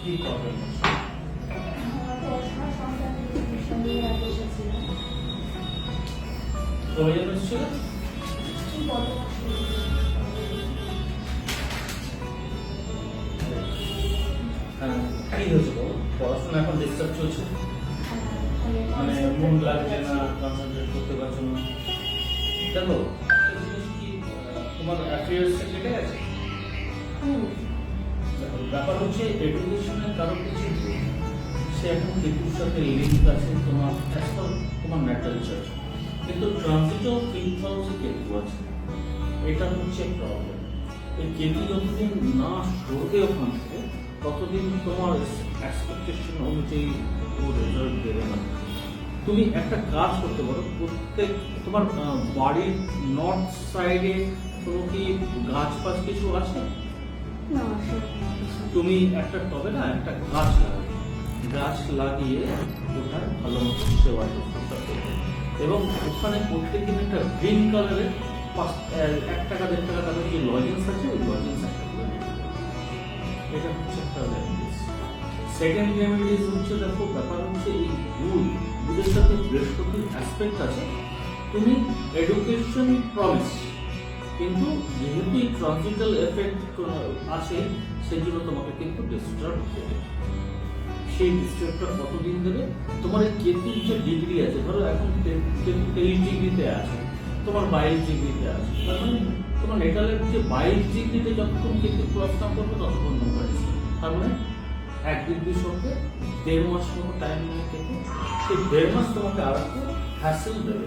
কি এসেছিলাম কবে যেন হ্যাঁ হয়েছে পড়াশোনা এখন ডিস্টার্ব চলছে? মানে মন লাগছে না করতে পারছ না? দেখো তোমার অ্যাফেয়ার্সে কেটে গেছে হুম। ব্যাপার হচ্ছে এডুকেশনের কারও কিছু। সে এখন কেতুর সাথে লিঙ্ক আছে, তোমার as তোমার ন্যাটাল চার্জ কিন্তু ট্রানজিটও ফিফথ হাউসে কেতু আছে, এটা হচ্ছে প্রবলেম এই কেতু যতদিন না সরবে ওখান থেকে, ততদিন তোমার এক্সপেকটেশন অনুযায়ী ও রেজাল্ট দেবে না তুমি একটা কাজ করতে পারো, প্রত্যেক তোমার বাড়ির নর্থ সাইডে কোনো কি গাছ ফাছ কিছু আছে। তুমি একটা টবে না, একটা গাছ লাগাবে গাছ লাগিয়ে ওটার ভালো মতো সেবা এবং ওখানে প্রত্যেক দিন একটা গ্রিন কালারের পাঁচ এক টাকা, দেড় টাকা দামের যে লজেন্স আছে, ওই লজেন্স এটা হচ্ছে একটা রেমেডিস সেকেন্ড রেমেডিস হচ্ছে, দেখো, ব্যাপার হচ্ছে এই ভুল। ভুলের সাথে বৃহস্পতির অ্যাসপেক্ট আছে। তুমি এডুকেশন প্রমিস কিন্তু যেহেতু ট্রানজিটাল এফেক্ট আছে সেই জন্য তোমাকে কিন্তু ডিস্টার্ব দেবে। সেই ডিস্টার্বটা কতদিন দেবে? তোমার এই কেতুর যে ডিগ্রি আছে, ধরো এখন কেতু তেইশ ডিগ্রিতে আছে, তোমার বাইশ ডিগ্রিতে আছে। তার মানে তোমার নেটালের যে বাইশ ডিগ্রিতে যতক্ষণ কেতু ক্রস না করবে, ততক্ষণ disturbed। তার মানে এক ডিগ্রি সঙ্গে দেড় মাস মতো টাইম নিয়ে কেতু সেই দেড় মাস তোমাকে আর হ্যাসেল দেবে।